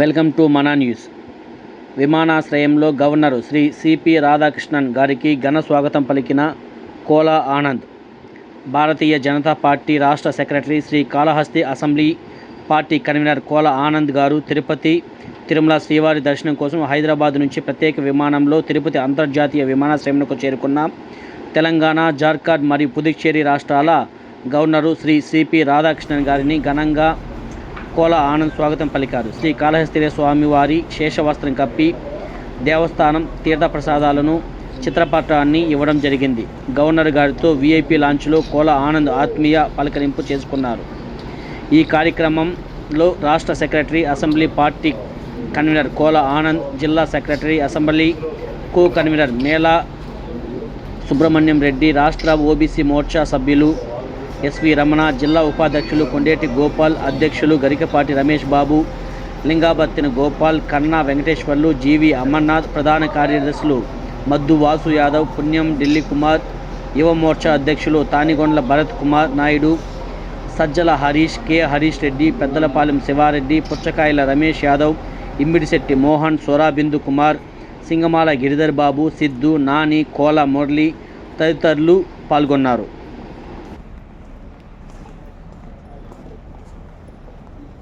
Welcome to మనా news. విమానాశ్రయంలో governor Shri CP Radhakrishnan గారికి ఘన స్వాగతం పలికిన కోలా ఆనంద్. భారతీయ జనతా పార్టీ రాష్ట్ర secretary Shri Kalahasti assembly party convener Kola Anand గారు తిరుపతి తిరుమల శ్రీవారి దర్శనం కోసం హైదరాబాద్ నుంచి ప్రత్యేక విమానంలో తిరుపతి అంతర్జాతీయ విమానాశ్రయంకు చేరుకున్న తెలంగాణ జార్ఖండ్ మరియు పుదుచ్చేరి రాష్ట్రాల గవర్నరు శ్రీ సిపి రాధాకృష్ణన్ గారిని ఘనంగా కోల ఆనంద్ స్వాగతం పలికారు. శ్రీ కాళహస్తిరే స్వామివారి శేషవస్త్రం కప్పి దేవస్థానం తీర్థప్రసాదాలను చిత్రపటాన్ని ఇవ్వడం జరిగింది. గవర్నర్ గారితో వీఐపీ లాంచ్లో కోల ఆనంద్ ఆత్మీయ పలకరింపు చేసుకున్నారు. ఈ కార్యక్రమంలో రాష్ట్ర secretary assembly party convener Kola Anand జిల్లా secretary assembly co convener Mela Subrahmanyam Reddy రాష్ట్ర ఓబీసీ మోర్చా సభ్యులు ఎస్వి రమణ జిల్లా ఉపాధ్యక్షులు కొండేటి గోపాల్ అధ్యక్షులు గరికపాటి రమేష్ బాబు లింగాబత్తిన గోపాల్ కన్నా వెంకటేశ్వర్లు జీవి అమర్నాథ్ ప్రధాన కార్యదర్శులు మద్దు వాసు యాదవ్ పుణ్యం ఢిల్లీ కుమార్ యువమోర్చా అధ్యక్షులు తానిగొండ్ల భరత్ కుమార్ నాయుడు సజ్జల హరీష్ కె హరీష్ రెడ్డి పెద్దలపాలెం శివారెడ్డి పుచ్చకాయల రమేష్ యాదవ్ ఇమ్మిడిశెట్టి మోహన్ సోరాబిందు కుమార్ సింగమాల గిరిధర్ బాబు సిద్ధు నాని కోల మురళి తదితరులు పాల్గొన్నారు.